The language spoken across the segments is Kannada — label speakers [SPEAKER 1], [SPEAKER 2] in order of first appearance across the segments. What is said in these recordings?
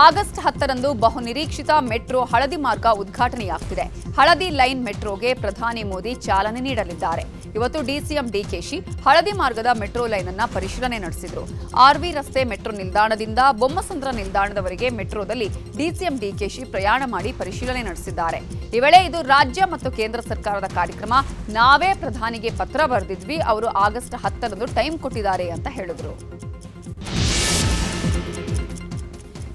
[SPEAKER 1] ಆಗಸ್ಟ್ ಹತ್ತರಂದು ಬಹುನಿರೀಕ್ಷಿತ ಮೆಟ್ರೋ ಹಳದಿ ಮಾರ್ಗ ಉದ್ಘಾಟನೆಯಾಗ್ತಿದೆ. ಹಳದಿ ಲೈನ್ ಮೆಟ್ರೋಗೆ ಪ್ರಧಾನಿ ಮೋದಿ ಚಾಲನೆ ನೀಡಲಿದ್ದಾರೆ. ಇವತ್ತು ಡಿಸಿಎಂ ಡಿಕೆಶಿ ಹಳದಿ ಮಾರ್ಗದ ಮೆಟ್ರೋ ಲೈನ್ ಅನ್ನ ಪರಿಶೀಲನೆ ನಡೆಸಿದರು. ಆರ್ವಿ ರಸ್ತೆ ಮೆಟ್ರೋ ನಿಲ್ದಾಣದಿಂದ ಬೊಮ್ಮಸಂದ್ರ ನಿಲ್ದಾಣದವರೆಗೆ ಮೆಟ್ರೋದಲ್ಲಿ ಡಿಸಿಎಂ ಡಿಕೆಶಿ ಪ್ರಯಾಣ ಮಾಡಿ ಪರಿಶೀಲನೆ ನಡೆಸಿದ್ದಾರೆ. ಈ ವೇಳೆ ಇದು ರಾಜ್ಯ ಮತ್ತು ಕೇಂದ್ರ ಸರ್ಕಾರದ ಕಾರ್ಯಕ್ರಮ. ನಾವೇ ಪ್ರಧಾನಿಗೆ ಪತ್ರ ಬರೆದಿದ್ವಿ, ಅವರು ಆಗಸ್ಟ್ ಹತ್ತರಂದು ಟೈಮ್ ಕೊಟ್ಟಿದ್ದಾರೆ ಅಂತ ಹೇಳಿದ್ರು.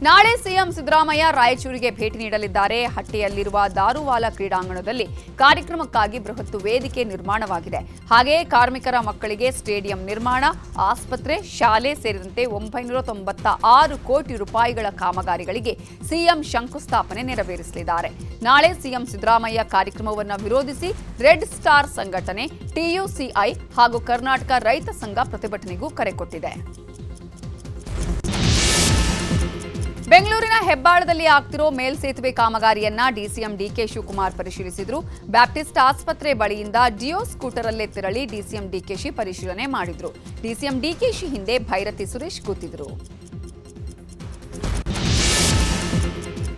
[SPEAKER 1] ನಾಳೆ ಸಿಎಂ ಸಿದ್ದರಾಮಯ್ಯ ರಾಯಚೂರಿಗೆ ಭೇಟಿ ನೀಡಲಿದ್ದಾರೆ. ಹಟ್ಟಿಯಲ್ಲಿರುವ ದಾರುವಾಲ ಕ್ರೀಡಾಂಗಣದಲ್ಲಿ ಕಾರ್ಯಕ್ರಮಕ್ಕಾಗಿ ಬೃಹತ್ ವೇದಿಕೆ ನಿರ್ಮಾಣವಾಗಿದೆ. ಹಾಗೆಯೇ ಕಾರ್ಮಿಕರ ಮಕ್ಕಳಿಗೆ ಸ್ಟೇಡಿಯಂ ನಿರ್ಮಾಣ, ಆಸ್ಪತ್ರೆ, ಶಾಲೆ ಸೇರಿದಂತೆ ಒಂಬೈನೂರ ತೊಂಬತ್ತ ಆರು ಕೋಟಿ ರೂಪಾಯಿಗಳ ಕಾಮಗಾರಿಗಳಿಗೆ ಸಿಎಂ ಶಂಕುಸ್ಥಾಪನೆ ನೆರವೇರಿಸಲಿದ್ದಾರೆ. ನಾಳೆ ಸಿಎಂ ಸಿದ್ದರಾಮಯ್ಯ ಕಾರ್ಯಕ್ರಮವನ್ನು ವಿರೋಧಿಸಿ ರೆಡ್ ಸ್ಟಾರ್ ಸಂಘಟನೆ, ಟಿಯುಸಿಐ ಹಾಗೂ ಕರ್ನಾಟಕ ರೈತ ಸಂಘ ಪ್ರತಿಭಟನೆಗೂ ಕರೆ ಕೊಟ್ಟಿದೆ. ಬೆಂಗಳೂರಿನ ಹೆಬ್ಬಾಳದಲ್ಲಿ ಆಗ್ತಿರೋ ಮೇಲ್ಸೇತುವೆ ಕಾಮಗಾರಿಯನ್ನ ಡಿಸಿಎಂ ಡಿಕೆ ಶಿವಕುಮಾರ್ ಪರಿಶೀಲಿಸಿದ್ರು. ಬ್ಯಾಪ್ಟಿಸ್ಟ್ ಆಸ್ಪತ್ರೆ ಬಳಿಯಿಂದ ಜಿಯೋ ಸ್ಕೂಟರಲ್ಲೇ ತೆರಳಿ ಡಿಸಿಎಂ ಡಿಕೆಶಿ ಪರಿಶೀಲನೆ ಮಾಡಿದ್ರು. ಡಿಸಿಎಂ ಡಿಕೆಶಿ ಹಿಂದೆ ಭೈರತಿ ಸುರೇಶ್ ಕೂತಿದ್ರು.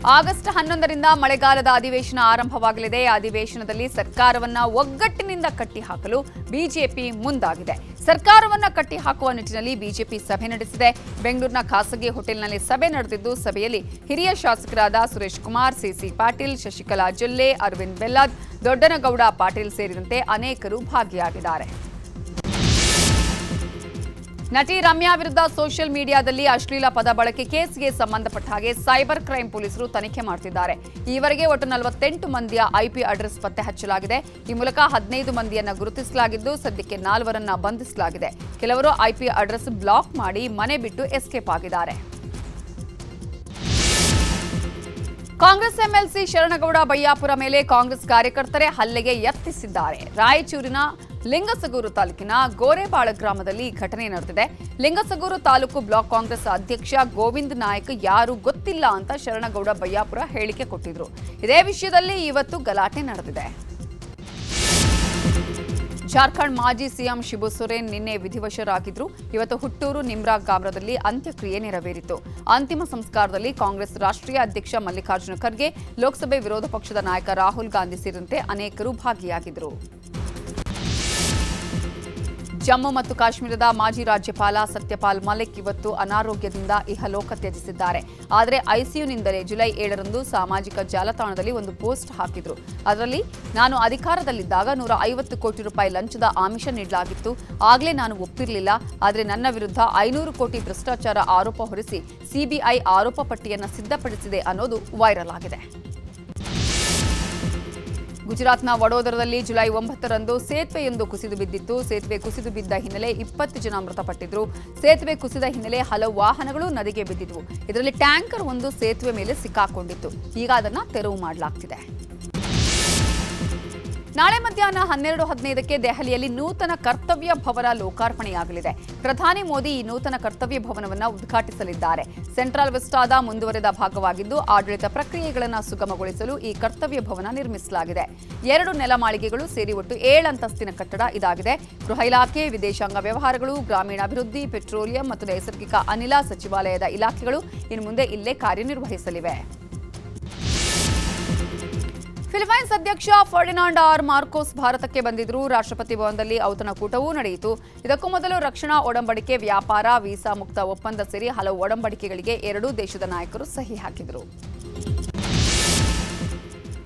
[SPEAKER 1] ಆಗಸ್ಟ್ ಹನ್ನೊಂದರಿಂದ ಮಳೆಗಾಲದ ಅಧಿವೇಶನ ಆರಂಭವಾಗಲಿದೆ. ಅಧಿವೇಶನದಲ್ಲಿ ಸರ್ಕಾರವನ್ನ ಒಗ್ಗಟ್ಟಿನಿಂದ ಕಟ್ಟಿಹಾಕಲು ಬಿಜೆಪಿ ಮುಂದಾಗಿದೆ. ಸರ್ಕಾರವನ್ನ ಕಟ್ಟಿಹಾಕುವ ನಿಟ್ಟಿನಲ್ಲಿ ಬಿಜೆಪಿ ಸಭೆ ನಡೆಸಿದೆ. ಬೆಂಗಳೂರಿನ ಖಾಸಗಿ ಹೋಟೆಲ್ನಲ್ಲಿ ಸಭೆ ನಡೆದಿದ್ದು, ಸಭೆಯಲ್ಲಿ ಹಿರಿಯ ಶಾಸಕರಾದ ಸುರೇಶ್ ಕುಮಾರ್, ಸಿಸಿ ಪಾಟೀಲ್, ಶಶಿಕಲಾ ಜೊಲ್ಲೆ, ಅರವಿಂದ್ ಬೆಲ್ಲದ್, ದೊಡ್ಡನಗೌಡ ಪಾಟೀಲ್ ಸೇರಿದಂತೆ ಅನೇಕರು ಭಾಗಿಯಾಗಿದ್ದಾರೆ. ನಟಿ ರಮ್ಯಾ ವಿರುದ್ಧ ಸೋಷಿಯಲ್ ಮೀಡಿಯಾದಲ್ಲಿ ಅಶ್ಲೀಲ ಪದ ಬಳಕೆ ಕೇಸ್ಗೆ ಸಂಬಂಧಪಟ್ಟ ಹಾಗೆ ಸೈಬರ್ ಕ್ರೈಂ ಪೊಲೀಸರು ತನಿಖೆ ಮಾಡ್ತಿದ್ದಾರೆ. ಈವರೆಗೆ ಒಟ್ಟು ನಲವತ್ತೆಂಟು ಮಂದಿಯ ಐಪಿ ಅಡ್ರೆಸ್ ಪತ್ತೆ ಹಚ್ಚಲಾಗಿದೆ. ಈ ಮೂಲಕ ಹದಿನೈದು ಮಂದಿಯನ್ನು ಗುರುತಿಸಲಾಗಿದ್ದು ಸದ್ಯಕ್ಕೆ ನಾಲ್ವರನ್ನ ಬಂಧಿಸಲಾಗಿದೆ. ಕೆಲವರು ಐಪಿ ಅಡ್ರೆಸ್ ಬ್ಲಾಕ್ ಮಾಡಿ ಮನೆ ಬಿಟ್ಟು ಎಸ್ಕೇಪ್ ಆಗಿದ್ದಾರೆ. ಕಾಂಗ್ರೆಸ್ ಎಂಎಲ್ಸಿ ಶರಣಗೌಡ ಬಯ್ಯಾಪುರ ಮೇಲೆ ಕಾಂಗ್ರೆಸ್ ಕಾರ್ಯಕರ್ತರೇ ಹಲ್ಲೆಗೆ ಯತ್ನಿಸಿದ್ದಾರೆ. ರಾಯಚೂರಿನ ಲಿಂಗಸಗೂರು ತಾಲೂಕಿನ ಗೋರೆಬಾಳ ಗ್ರಾಮದಲ್ಲಿ ಘಟನೆ ನಡೆದಿದೆ. ಲಿಂಗಸಗೂರು ತಾಲೂಕು ಬ್ಲಾಕ್ ಕಾಂಗ್ರೆಸ್ ಅಧ್ಯಕ್ಷ ಗೋವಿಂದ್ ನಾಯಕ್ ಯಾರು ಗೊತ್ತಿಲ್ಲ ಅಂತ ಶರಣಗೌಡ ಬಯ್ಯಾಪುರ ಹೇಳಿಕೆ ಕೊಟ್ಟಿದ್ರು. ಇದೇ ವಿಷಯದಲ್ಲಿ ಇವತ್ತು ಗಲಾಟೆ ನಡೆದಿದೆ. ಜಾರ್ಖಂಡ್ ಮಾಜಿ ಸಿಎಂ ಶಿಬು ಸೊರೇನ್ ನಿನ್ನೆ ವಿಧಿವಶರಾಗಿದ್ರು. ಇವತ್ತು ಹುಟ್ಟೂರು ನಿಮ್ರಾ ಗ್ರಾಮದಲ್ಲಿ ಅಂತ್ಯಕ್ರಿಯೆ ನೆರವೇರಿತು. ಅಂತಿಮ ಸಂಸ್ಕಾರದಲ್ಲಿ ಕಾಂಗ್ರೆಸ್ ರಾಷ್ಟ್ರೀಯ ಅಧ್ಯಕ್ಷ ಮಲ್ಲಿಕಾರ್ಜುನ ಖರ್ಗೆ, ಲೋಕಸಭೆ ವಿರೋಧ ಪಕ್ಷದ ನಾಯಕ ರಾಹುಲ್ ಗಾಂಧಿ ಸೇರಿದಂತೆ ಅನೇಕರು ಭಾಗಿಯಾಗಿದ್ದರು ಜಮ್ಮು ಮತ್ತು ಕಾಶ್ಮೀರದ ಮಾಜಿ ರಾಜ್ಯಪಾಲ ಸತ್ಯಪಾಲ್ ಮಲಿಕ್ ಇವತ್ತು ಅನಾರೋಗ್ಯದಿಂದ ಇಹಲೋಕ ತ್ಯಜಿಸಿದ್ದಾರೆ. ಆದರೆ ಐಸಿಯುನಿಂದಲೇ ಜುಲೈ ಏಳರಂದು ಸಾಮಾಜಿಕ ಜಾಲತಾಣದಲ್ಲಿ ಒಂದು ಪೋಸ್ಟ್ ಹಾಕಿದ್ರು. ಅದರಲ್ಲಿ, ನಾನು ಅಧಿಕಾರದಲ್ಲಿದ್ದಾಗ ನೂರ ಐವತ್ತು ಕೋಟಿ ರೂಪಾಯಿ ಲಂಚದ ಆಮಿಷ ನೀಡಲಾಗಿತ್ತು. ಆಗಲೇ ನಾನು ಒಪ್ಪಿರಲಿಲ್ಲ. ಆದರೆ ನನ್ನ ವಿರುದ್ಧ ಐನೂರು ಕೋಟಿ ಭ್ರಷ್ಟಾಚಾರ ಆರೋಪ ಹೊರಿಸಿ ಸಿಬಿಐ ಆರೋಪ ಪಟ್ಟಿಯನ್ನು ಸಿದ್ಧಪಡಿಸಿದೆ ಅನ್ನೋದು ವೈರಲ್ ಆಗಿದೆ. ಗುಜರಾತ್ನ ವಡೋದರದಲ್ಲಿ ಜುಲೈ ಒಂಬತ್ತರಂದು ಸೇತುವೆಯೊಂದು ಕುಸಿದು ಬಿದ್ದಿತ್ತು. ಸೇತುವೆ ಕುಸಿದು ಬಿದ್ದ ಹಿನ್ನೆಲೆ ಇಪ್ಪತ್ತು ಜನ ಮೃತಪಟ್ಟಿದ್ರು. ಸೇತುವೆ ಕುಸಿದ ಹಿನ್ನೆಲೆ ಹಲವು ವಾಹನಗಳು ನದಿಗೆ ಬಿದ್ದಿದ್ವು. ಇದರಲ್ಲಿ ಟ್ಯಾಂಕರ್ ಒಂದು ಸೇತುವೆ ಮೇಲೆ ಸಿಕ್ಕಾಕೊಂಡಿತ್ತು. ಈಗ ಅದನ್ನು ತೆರವು ಮಾಡಲಾಗ್ತಿದೆ. ನಾಳೆ ಮಧ್ಯಾಹ್ನ ಹನ್ನೆರಡು ಹದಿನೈದಕ್ಕೆ ದೆಹಲಿಯಲ್ಲಿ ನೂತನ ಕರ್ತವ್ಯ ಭವನ ಲೋಕಾರ್ಪಣೆಯಾಗಲಿದೆ. ಪ್ರಧಾನಿ ಮೋದಿ ಈ ನೂತನ ಕರ್ತವ್ಯ ಭವನವನ್ನು ಉದ್ಘಾಟಿಸಲಿದ್ದಾರೆ. ಸೆಂಟ್ರಲ್ ವಿಸ್ಟಾದ ಮುಂದುವರೆದ ಭಾಗವಾಗಿದ್ದು, ಆಡಳಿತ ಪ್ರಕ್ರಿಯೆಗಳನ್ನು ಸುಗಮಗೊಳಿಸಲು ಈ ಕರ್ತವ್ಯ ಭವನ ನಿರ್ಮಿಸಲಾಗಿದೆ. ಎರಡು ನೆಲಮಾಳಿಗೆಗಳು ಸೇರಿ ಒಟ್ಟು ಏಳಂತಸ್ತಿನ ಕಟ್ಟಡ ಇದಾಗಿದೆ. ಗೃಹ ಇಲಾಖೆ, ವಿದೇಶಾಂಗ ವ್ಯವಹಾರಗಳು, ಗ್ರಾಮೀಣಾಭಿವೃದ್ಧಿ, ಪೆಟ್ರೋಲಿಯಂ ಮತ್ತು ನೈಸರ್ಗಿಕ ಅನಿಲ ಸಚಿವಾಲಯದ ಇಲಾಖೆಗಳು ಇನ್ನು ಮುಂದೆ ಇಲ್ಲೇ ಕಾರ್ಯನಿರ್ವಹಿಸಲಿವೆ. ಫಿಲಿಪೈನ್ಸ್ ಅಧ್ಯಕ್ಷ ಫರ್ಡಿನಾಂಡ್ ಆರ್ ಮಾರ್ಕೋಸ್ ಭಾರತಕ್ಕೆ ಬಂದಿದ್ರು ರಾಷ್ಟ್ರಪತಿ ಭವನದಲ್ಲಿ ಔತಣಕೂಟವೂ ನಡೆಯಿತು. ಇದಕ್ಕೂ ಮೊದಲು ರಕ್ಷಣಾ ಒಡಂಬಡಿಕೆ, ವ್ಯಾಪಾರ, ವೀಸಾ ಮುಕ್ತ ಒಪ್ಪಂದ ಸೇರಿ ಹಲವು ಒಡಂಬಡಿಕೆಗಳಿಗೆ ಎರಡೂ ದೇಶದ ನಾಯಕರು ಸಹಿ ಹಾಕಿದರು.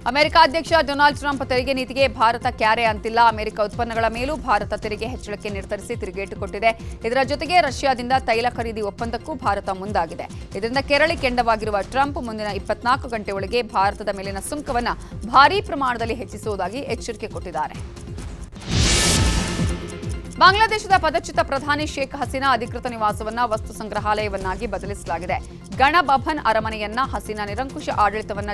[SPEAKER 1] ಅಮೆರಿಕ ಅಧ್ಯಕ್ಷ ಡೊನಾಲ್ಡ್ ಟ್ರಂಪ್ ತೆರಿಗೆ ನೀತಿಗೆ ಭಾರತ ಕ್ಯಾರೆ ಅಂತಿಲ್ಲ. ಅಮೆರಿಕ ಉತ್ಪನ್ನಗಳ ಮೇಲೂ ಭಾರತ ತೆರಿಗೆ ಹೆಚ್ಚಳಕ್ಕೆ ನಿರ್ಧರಿಸಿ ತಿರುಗೇಟು ಕೊಟ್ಟಿದೆ. ಇದರ ಜೊತೆಗೆ ರಷ್ಯಾದಿಂದ ತೈಲ ಖರೀದಿ ಒಪ್ಪಂದಕ್ಕೂ ಭಾರತ ಮುಂದಾಗಿದೆ. ಇದರಿಂದ ಕೆರಳಿ ಕೆಂಡವಾಗಿರುವ ಟ್ರಂಪ್ ಮುಂದಿನ ಇಪ್ಪತ್ನಾಲ್ಕು ಗಂಟೆ ಭಾರತದ ಮೇಲಿನ ಸುಂಕವನ್ನು ಭಾರೀ ಪ್ರಮಾಣದಲ್ಲಿ ಹೆಚ್ಚಿಸುವುದಾಗಿ ಎಚ್ಚರಿಕೆ ಕೊಟ್ಟಿದ್ದಾರೆ. ಬಾಂಗ್ಲಾದೇಶದ ಪದಚ್ಯುತ ಪ್ರಧಾನಿ ಶೇಖ್ ಹಸೀನಾ ಅಧಿಕೃತ ನಿವಾಸವನ್ನ ವಸ್ತು ಸಂಗ್ರಹಾಲಯವನ್ನಾಗಿ ಬದಲಿಸಲಾಗಿದೆ. ಗಣ ಬಭನ್ ಅರಮನೆಯನ್ನ ಹಸೀನಾ ನಿರಂಕುಶ ಆಡಳಿತವನ್ನ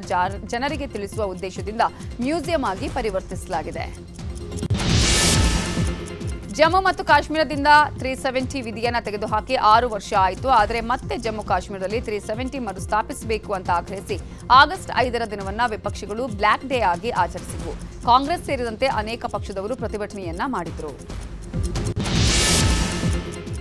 [SPEAKER 1] ಜನರಿಗೆ ತಿಳಿಸುವ ಉದ್ದೇಶದಿಂದ ಮ್ಯೂಸಿಯಂ ಆಗಿ ಪರಿವರ್ತಿಸಲಾಗಿದೆ. ಜಮ್ಮು ಮತ್ತು ಕಾಶ್ಮೀರದಿಂದ ತ್ರೀ ಸೆವೆಂಟಿ ವಿಧಿಯನ್ನ ತೆಗೆದುಹಾಕಿ ಆರು ವರ್ಷ ಆಯಿತು. ಆದರೆ ಮತ್ತೆ ಜಮ್ಮು ಕಾಶ್ಮೀರದಲ್ಲಿ ತ್ರೀ ಸೆವೆಂಟಿ ಮರುಸ್ಥಾಪಿಸಬೇಕು ಅಂತ ಆಗ್ರಹಿಸಿ ಆಗಸ್ಟ್ ಐದರ ದಿನವನ್ನ ವಿಪಕ್ಷಗಳು ಬ್ಲಾಕ್ ಡೇ ಆಗಿ ಆಚರಿಸಿದವು. ಕಾಂಗ್ರೆಸ್ ಸೇರಿದಂತೆ ಅನೇಕ ಪಕ್ಷದವರು ಪ್ರತಿಭಟನೆಯನ್ನ ಮಾಡಿದ್ರು.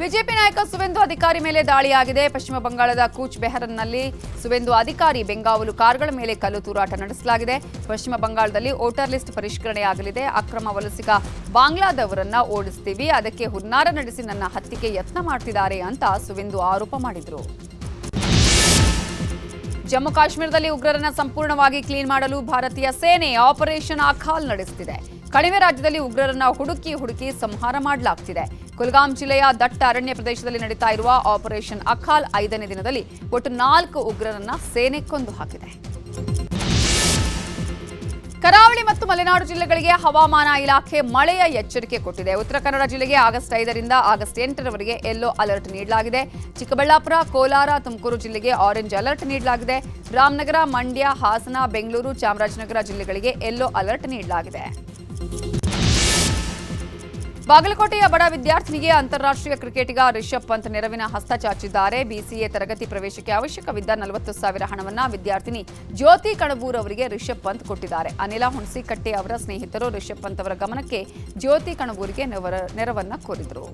[SPEAKER 1] ಬಿಜೆಪಿ ನಾಯಕ ಸುವೆಂದು ಅಧಿಕಾರಿ ಮೇಲೆ ದಾಳಿಯಾಗಿದೆ. ಪಶ್ಚಿಮ ಬಂಗಾಳದ ಕೂಚ್ ಬೆಹರನ್ನಲ್ಲಿ ಸುವೆಂದು ಅಧಿಕಾರಿ ಬೆಂಗಾವಲು ಕಾರ್ಗಳ ಮೇಲೆ ಕಲ್ಲು ತೂರಾಟ ನಡೆಸಲಾಗಿದೆ. ಪಶ್ಚಿಮ ಬಂಗಾಳದಲ್ಲಿ ವೋಟರ್ ಲಿಸ್ಟ್ ಪರಿಷ್ಕರಣೆಯಾಗಲಿದೆ. ಅಕ್ರಮ ವಲಸಿಗ ಬಾಂಗ್ಲಾದವರನ್ನ ಓಡಿಸ್ತೀವಿ. ಅದಕ್ಕೆ ಹುನ್ನಾರ ನಡೆಸಿ ನನ್ನ ಹತ್ಯೆಗೆ ಯತ್ನ ಮಾಡ್ತಿದ್ದಾರೆ ಅಂತ ಸುವೆಂದು ಆರೋಪ ಮಾಡಿದರು. ಜಮ್ಮು ಕಾಶ್ಮೀರದಲ್ಲಿ ಉಗ್ರರನ್ನ ಸಂಪೂರ್ಣವಾಗಿ ಕ್ಲೀನ್ ಮಾಡಲು ಭಾರತೀಯ ಸೇನೆ ಆಪರೇಷನ್ ಅಖಾಲ್ ನಡೆಸುತ್ತಿದೆ ಕಣಿವೆ ರಾಜ್ಯದಲ್ಲಿ ಉಗ್ರರನ್ನ ಹುಡುಕಿ ಹುಡುಕಿ ಸಂಹಾರ ಮಾಡಲಾಗ್ತಿದೆ. ಕುಲ್ಗಾಮ್ ಜಿಲ್ಲೆಯ ದಟ್ಟ ಅರಣ್ಯ ಪ್ರದೇಶದಲ್ಲಿ ನಡೀತಾ ಇರುವ ಆಪರೇಷನ್ ಅಖಾಲ್ ಐದನೇ ದಿನದಲ್ಲಿ ಒಟ್ಟು ನಾಲ್ಕು ಉಗ್ರರನ್ನ ಸೇನೆ ಕೊಂದು ಹಾಕಿದೆ. ಕರಾವಳಿ ಮತ್ತು ಮಲೆನಾಡು ಜಿಲ್ಲೆಗಳಿಗೆ ಹವಾಮಾನ ಇಲಾಖೆ ಮಳೆಯ ಎಚ್ಚರಿಕೆ ಕೊಟ್ಟಿದೆ. ಉತ್ತರ ಕನ್ನಡ ಜಿಲ್ಲೆಗೆ ಆಗಸ್ಟ್ ಐದರಿಂದ ಆಗಸ್ಟ್ ಎಂಟರವರೆಗೆ ಯೆಲ್ಲೋ ಅಲರ್ಟ್ ನೀಡಲಾಗಿದೆ. ಚಿಕ್ಕಬಳ್ಳಾಪುರ, ಕೋಲಾರ, ತುಮಕೂರು ಜಿಲ್ಲೆಗೆ ಆರೆಂಜ್ ಅಲರ್ಟ್ ನೀಡಲಾಗಿದೆ. ರಾಮನಗರ, ಮಂಡ್ಯ, ಹಾಸನ, ಬೆಂಗಳೂರು, ಚಾಮರಾಜನಗರ ಜಿಲ್ಲೆಗಳಿಗೆ ಯೆಲ್ಲೋ ಅಲರ್ಟ್ ನೀಡಲಾಗಿದೆ. ಬಾಗಲಕೋಟೆಯ ಬಡ ವಿದ್ಯಾರ್ಥಿನಿಗೆ ಅಂತಾರಾಷ್ಟ್ರೀಯ ಕ್ರಿಕೆಟಿಗ ರಿಷಬ್ ಪಂತ್ ನೆರವಿನ ಹಸ್ತ ಚಾಚಿದ್ದಾರೆ. ಬಿಸಿಎ ತರಗತಿ ಪ್ರವೇಶಕ್ಕೆ ಅವಶ್ಯಕವಿದ್ದ ನಲವತ್ತು ಸಾವಿರ ಹಣವನ್ನು ವಿದ್ಯಾರ್ಥಿನಿ ಜ್ಯೋತಿ ಕಣಬೂರ್ ಅವರಿಗೆ ರಿಷಬ್ ಪಂತ್ ಕೊಟ್ಟಿದ್ದಾರೆ. ಅನಿಲ ಹುಣಸಿಕಟ್ಟೆ ಅವರ ಸ್ನೇಹಿತರು ರಿಷಬ್ ಪಂತ್ ಅವರ ಗಮನಕ್ಕೆ ಜ್ಯೋತಿ ಕಣಬೂರಿಗೆ ನೆರವನ್ನ ಕೋರಿದರು.